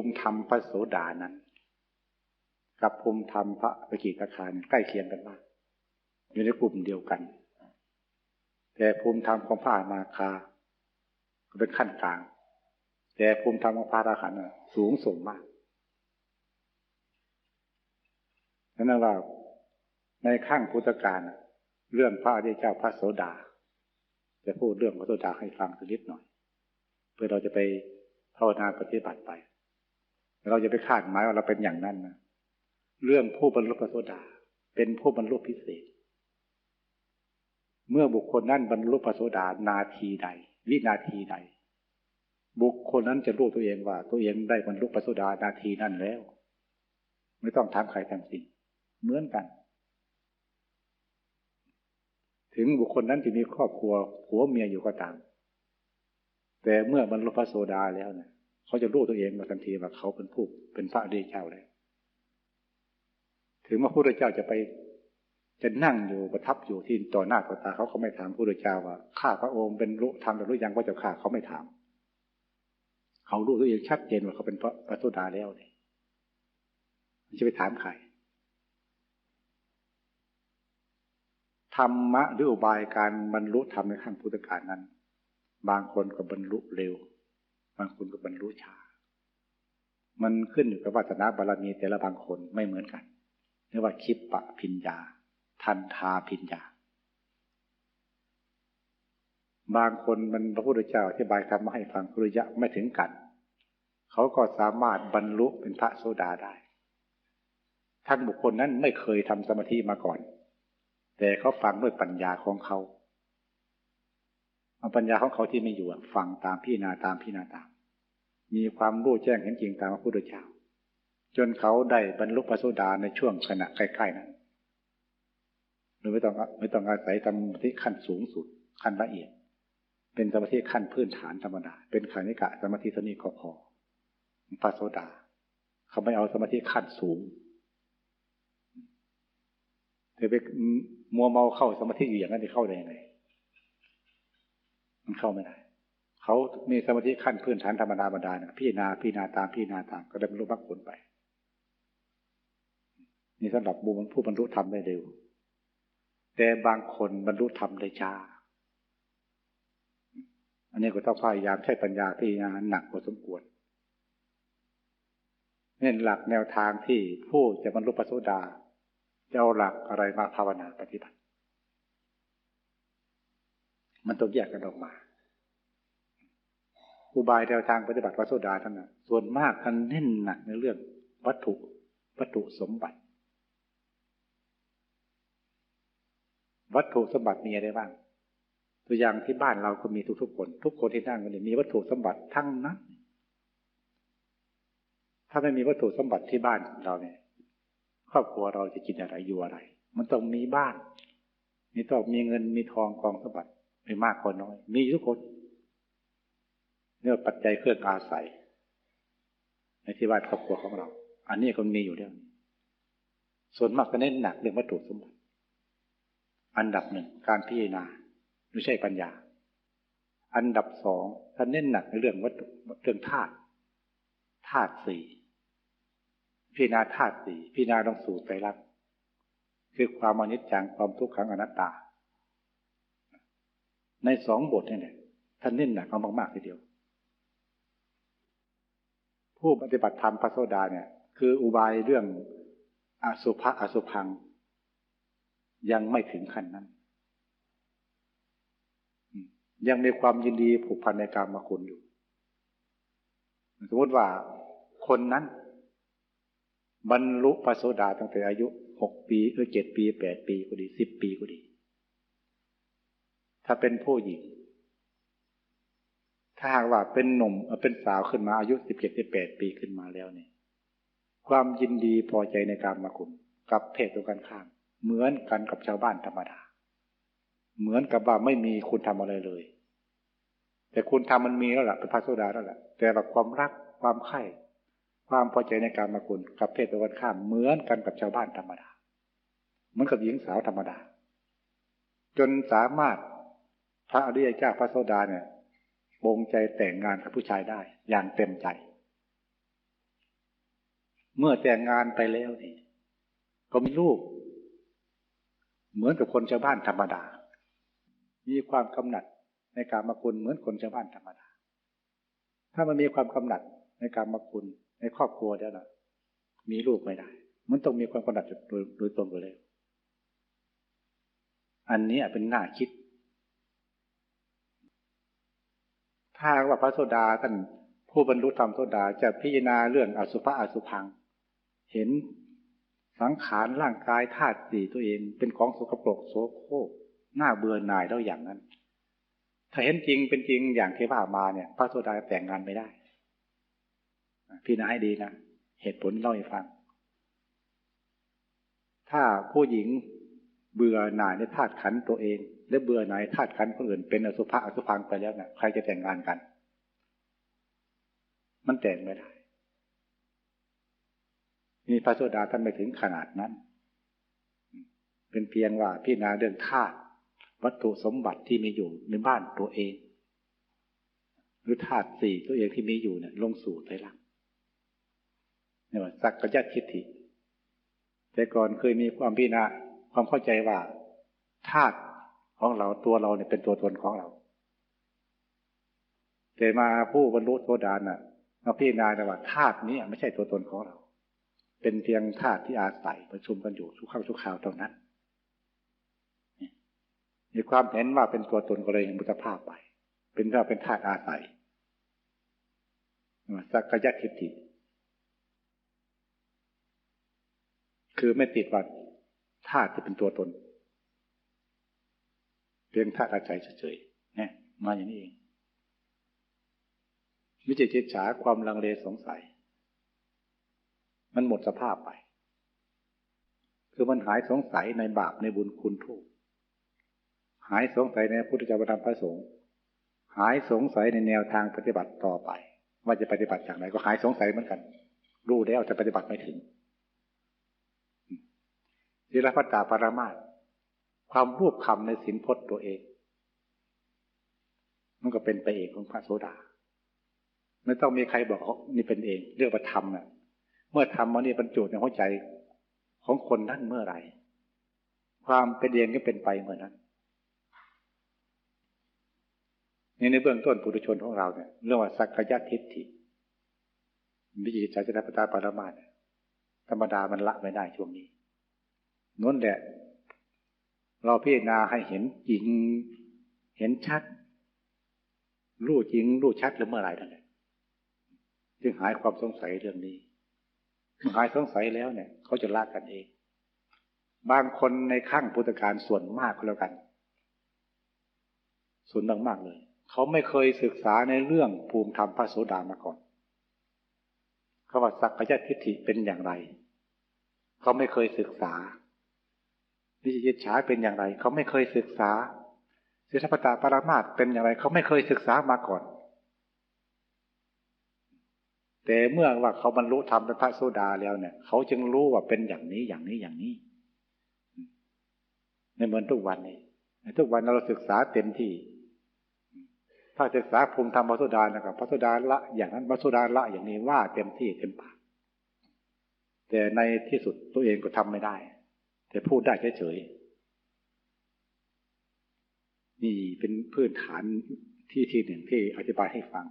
ภูมิธรรมพระโสดานั้น กับภูมิธรรมพระปกิกคานใกล้เคียงกันมากอยู่ในกลุ่มเดียวกัน แต่ภูมิธรรมของพระอนาคาเป็นขั้นกลาง แต่ภูมิธรรมของพระอรหันต์สูงส่งมากนั่นว่าในข้างพุทธการเรื่องพระอริยเจ้าพระโสดาจะพูดเรื่องพระโสดาให้ฟังสักนิดหน่อย เพื่อเราจะไปภาวนาปฏิบัติไป เราจะไปคาดหมายว่าเราเป็นอย่างนั้นนะเรื่องผู้บรรลุพระโสดา เป็นผู้บรรลุพิเศษ เมื่อบุคคลนั้นบรรลุพระโสดานาทีใด วินาทีใด บุคคลนั้นจะรู้ตัวเองว่า ตัวเองได้บรรลุพระโสดานาทีนั้นแล้ว ไม่ต้องถามใครทั้งสิ้นเหมือนกัน ถึงบุคคลนั้นจะมีครอบครัวผัวเมียอยู่ก็ตาม แต่เมื่อบรรลุพระโสดาแล้วเนี่ย เขาจะรู้ตัวเองมาทันทีว่าเขาเป็นผู้เป็นพระเดชเจ้าแล้วถึงว่าพระพุทธเจ้าจะไปจะนั่งอยู่ประทับอยู่ที่ต่อหน้าต่อตาเขาเขาไม่ถามพระพุทธเจ้าว่าข้าพระองค์เป็นรู้ทำหรือยังว่าจะข้าเขาไม่ถาม เขารู้ตัวเองชัดเจนว่าเขาเป็นพระพระโสดาแล้วเนี่ยจะไปถามใครธรรมะหรืออุบายการบรรลุธรรมในขั้นพุทธกาลนั้น บางคนก็บรรลุเร็ว บางคนก็บรรลุชา มันขึ้นอยู่กับวาสนาบารมีแต่ละบางคนไม่เหมือนกันเรียกว่าคิปปะพิญญา ทันทาพิญญา บางคนมันพระพุทธเจ้าอธิบายธรรมให้ฟังคริยะไม่ถึงกัน เขาก็สามารถบรรลุเป็นพระโสดาได้ท่านบุคคลนั้นไม่เคยทำสมาธิมาก่อน แต่เขาฟังด้วยปัญญาของเขา เอาปัญญาของเขาที่ไม่อยู่ฟังตามพี่นาตามพี่นาตาม มีความรู้แจ้งเห็นจริงตามพระพุทธเจ้า จนเขาได้บรรลุพระโสดาในช่วงขณะใกล้ๆนั้นโดยไม่ต้องไม่ต้องอาศัยสมาธิขั้นสูงสุด ขั้นละเอียด เป็นสมาธิขั้นพื้นฐานธรรมดา เป็นขานิกะสมาธิสนิก็พอพระโสดา เขาไม่เอาสมาธิขั้นสูงแต่ไปมัวเมาเข้าสมาธิอยู่อย่างนั้นจะเข้าได้ยังไง มันเข้าไม่ได้เขามีสมาธิขั้นพื้นฐานธรรมดาบรรดานะพี่นาพี่นาตามพี่นาตามก็ได้บรรลุมรรคผลไป นี่สำหรับบุมันผู้บรรลุธรรมได้เร็ว แต่บางคนบรรลุธรรมได้ช้าอันนี้ก็ต้องพยายามใช้ปัญญาพิจารณาหนักพอสมควรนี่หลักแนวทางที่ผู้จะบรรลุปโสดาจะเอาหลักอะไรมาภาวนาปฏิบัติ มันต้องแยกกันออกมา อุบายแนวทางปฏิบัติวัสโดาท่านนะส่วนมากท่านเน้นหนักในเรื่องวัตถุวัตถุสมบัติ วัตถุสมบัติมีอะไรบ้าง ตัวอย่างที่บ้านเราก็มีทุกๆคน ทุกคนที่นั่งกันนี่มีวัตถุสมบัติทั้งนั้นถ้าไม่มีวัตถุสมบัติที่บ้านเราเนี่ย ครอบครัวเราจะกินอะไรอยู่อะไร มันต้องมีบ้าน มีต้องมีเงินมีทองกองสมบัติ ไม่มากก็น้อย มีทุกคนเนี่ยปัจจัยเครื่องอาศัย ในที่บ้านครอบครัวของเรา อันนี้ก็มีอยู่เรื่องส่วนมากก็เน้นหนักเรื่องวัตถุสมบัติ อันดับหนึ่งการพิจารณาไม่ใช่ปัญญา อันดับสองท่านเน้นหนักในเรื่องวัตถุเรื่องธาตุธาตุสี่พิจารณาธาตุสี่พิจารณาลงสู่ไตรลักษณ์คือความอนิจจังความทุกขังอนัตตา ในสองบทนี่แหละท่านเน้นหนักเอามากๆทีเดียว ผู้ปฏิบัติธรรมพระโสดาเนี่ย คืออุบายเรื่องอสุภะอสุพัง ยังไม่ถึงขั้นนั้น ยังมีความยินดีผูกพันในการมาคุณอยู่ สมมติว่าคนนั้น บรรลุพระโสดาตั้งแต่อายุหกปีหรือเจ็ดปีแปดปีก็ดีสิบปีก็ดี ถ้าเป็นผู้หญิง ถ้าหากว่าเป็นหนุ่มเป็นสาวขึ้นมาอายุสิบเจ็ดสิบแปดปีขึ้นมาแล้วเนี่ย ความยินดีพอใจในการมาคุณกับเพศตรงกันข้ามเหมือนกันกับชาวบ้านธรรมดา เหมือนกับว่าไม่มีคุณทำอะไรเลย แต่คุณทำมันมีแล้วล่ะเป็นพระโสดาแล้วล่ะแต่แบบความรักความใคร่ความพอใจในการมาคุณกับเพศตรงกันข้ามเหมือนกันกับชาวบ้านธรรมดา เหมือนกับหญิงสาวธรรมดา จนสามารถ พระอริยเจ้าพระโสดาเนี่ยบงใจแต่งงานกับผู้ชายได้ อย่างเต็มใจ เมื่อแต่งงานไปแล้วนี่ ก็มีลูก เหมือนกับคนชาวบ้านธรรมดา มีความกำหนัดในการมาคุณเหมือนคนชาวบ้านธรรมดา ถ้ามันมีความกำหนัดในการมาคุณในครอบครัวแล้วนะมีลูกไม่ได้ มันต้องมีความกำหนัดโดยโดยตรงไปเลยอันนี้เป็นหน้าคิด ถ้าว่าพระโสดาท่านผู้บรรลุธรรมโสดาจะพิจารณาเรื่องอสุภะอสุพัง เห็นสังขารร่างกายธาตุสี่ตัวเองเป็นของสกปรกโสโครกหน้าเบื่อหน่ายแล้วอย่างนั้น ถ้าเห็นจริงเป็นจริงอย่างที่ว่ามาเนี่ย พระโสดาแต่งงานไม่ได้ พี่นาให้ดีนะเหตุผลเล่าให้ฟัง ถ้าผู้หญิงเบื่อหน่ายในธาตุขันตัวเอง และเบื่อหน่ายธาตุขันคนอื่นเป็นอสุภะอสุพังไปแล้วเนะี่ยใครจะแต่งงานกัน มันแต่งไม่ได้นี่พระโสดาท่านไม่ถึงขนาดนั้น เป็นเพียงว่าพิจารณาเรื่องธาตุวัตถุสมบัติที่มีอยู่ในบ้านตัวเอง หรือธาตุสี่ตัวเองที่มีอยู่เนี่ยลงสู่ไตรลักษณ์นี่ว่าสักกะยัทิฏฐิแต่ก่อนเคยมีความพิจารณาความเข้าใจว่าธาตุ ของเราตัวเราเนี่ยเป็นตัวตนของเราแต่มาผู้บรรลุโสดาน่ะมาพิจารณาว่าธาตุนี้ไม่ใช่ตัวตนของเรา เป็นเพียงธาตุที่อาศัยประชุมกันอยู่ทุกข้าวทุกข่าวเท่านั้นมีความเห็นว่าเป็นตัวตนก็เลยมุตภาพไป เป็นว่าเป็นธาตุอาศัยสักกายทิฏฐิคือไม่ติดว่าธาตุที่เป็นตัวตน เพียงธาตุอาศัยเฉยๆนี่มาอย่างนี้เองวิจิตรฉาความลังเลสงสัย มันหมดสภาพไป คือมันหายสงสัยในบาปในบุญคุณทุกหายสงสัยในพุทธเจ้าประธรรมพระสงฆ์หายสงสัยในแนวทางปฏิบัติต่อไป ว่าจะปฏิบัติอย่างไรก็หายสงสัยเหมือนกันรู้แล้วจะปฏิบัติไม่ถึงศิลปตาปรามาต ความรูปคำในสินพจน์ตัวเอง มันก็เป็นไปเองของพระโสดา ไม่ต้องมีใครบอกนี่เป็นเอง เรื่องประธรรมน่ะ เมื่อทำมันนี่บรรจุในหัวใจของคนนั้นเมื่อไหร่ ความเป็นเองก็เป็นไปเมื่อนั้นนี่ในเบื้องต้นปุถุชนของเราเนี่ยเรื่องว่าสักกายทิฏฐิวิจิตรจารปตาปรมาเนี่ยธรรมดามันละไม่ได้ช่วงนี้นั่นแหละ เราพิจารณาให้เห็นจริง เห็นชัด รู้จริง รู้ชัดหรือเมื่อไหรนั่นแหละจึงหายความสงสัยเรื่องนี้หายสงสัยแล้วเนี่ย เขาจะลากกันเอง บางคนในข้างพุทธการส่วนมากก็แล้วกัน ส่วนมากมากเลย เขาไม่เคยศึกษาในเรื่องภูมิธรรมพระโสดามาก่อนเขาว่าสักกายทิฏฐิเป็นอย่างไร เขาไม่เคยศึกษา วิจิตฉาเป็นอย่างไร เขาไม่เคยศึกษาศิทธปตาปรามาตเป็นอย่างไร เขาไม่เคยศึกษามาก่อน แต่เมื่อว่าเขาบรรลุธรรมเป็นพระโสดาแล้วเนี่ย เขาจึงรู้ว่าเป็นอย่างนี้อย่างนี้อย่างนี้ในเหมือนทุกวันนี้ในทุกวันเราศึกษาเต็มที่ ถ้าศึกษาภูมิธรรมพระโสดานะครับพระโสดาละอย่างนั้นพระโสดาละอย่างนี้ว่าเต็มที่เต็มปากแต่ในที่สุดตัวเองก็ทำไม่ได้ แต่พูดได้เฉยๆนี่เป็นพื้นฐานที่ที่หนึ่งที่อธิบายให้ฟัง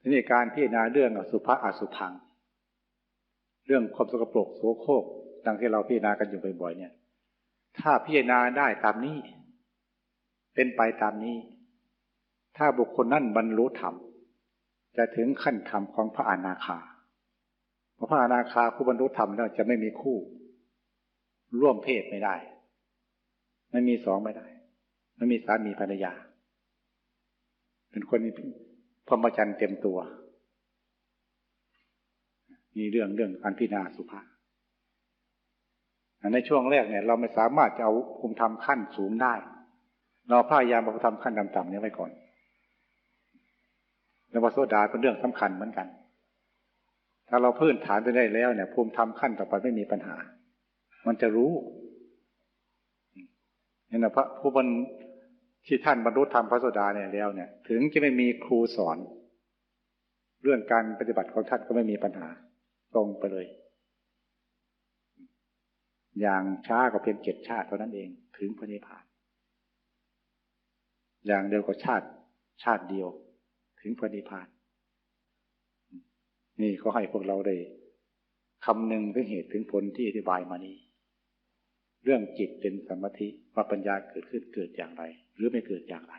ทีนี้การพิจารณาเรื่องอสุภะอสุพัง เรื่องความสกปรกโสโครกดังที่เราพิจารณากันอยู่บ่อยๆเนี่ย ถ้าพิจารณาได้ตามนี้ เป็นไปตามนี้ ถ้าบุคคลนั้นบรรลุธรรมจะถึงขั้นธรรมของพระอนาคาเพราะพระอนาคาผู้บรรลุธรรมแล้วจะไม่มีคู่ ร่วมเพศไม่ได้ไม่มีสองไม่ได้ไม่มีสามีภรรยา เป็นคนมีพรหมจรรย์เต็มตัว มีเรื่องเรื่องการพิจารณาสุภาพในช่วงแรกเนี่ย เราไม่สามารถจะเอาภูมิธรรมขั้นสูงได้ เราพยายามภูมิธรรมขั้นต่ำๆนี้ไว้ก่อนแล้ววโสดาเป็นเรื่องสำคัญเหมือนกัน ถ้าเราพื้นฐานไปได้แล้วเนี่ย ภูมิธรรมขั้นต่อไปไม่มีปัญหา มันจะรู้เห็นไหมพระผู้บรรที่ท่านบรรลุธรรมพระสดาเนี่ยแล้วเนี่ย ถึงจะไม่มีครูสอน เรื่องการปฏิบัติของท่านก็ไม่มีปัญหา ตรงไปเลย อย่างช้าก็เพียงเจ็ดชาติเท่านั้นเอง ถึงพระนิพพาน อย่างเดียวก็ชาติ ชาติเดียว ถึงพระนิพพาน นี่เขาให้พวกเราได้คำหนึ่งถึงเหตุถึงผลที่อธิบายมานี้ เรื่องจิตเป็นสมาธิว่าปัญญาเกิดขึ้นเกิดอย่างไร หรือไม่เกิดอย่างไร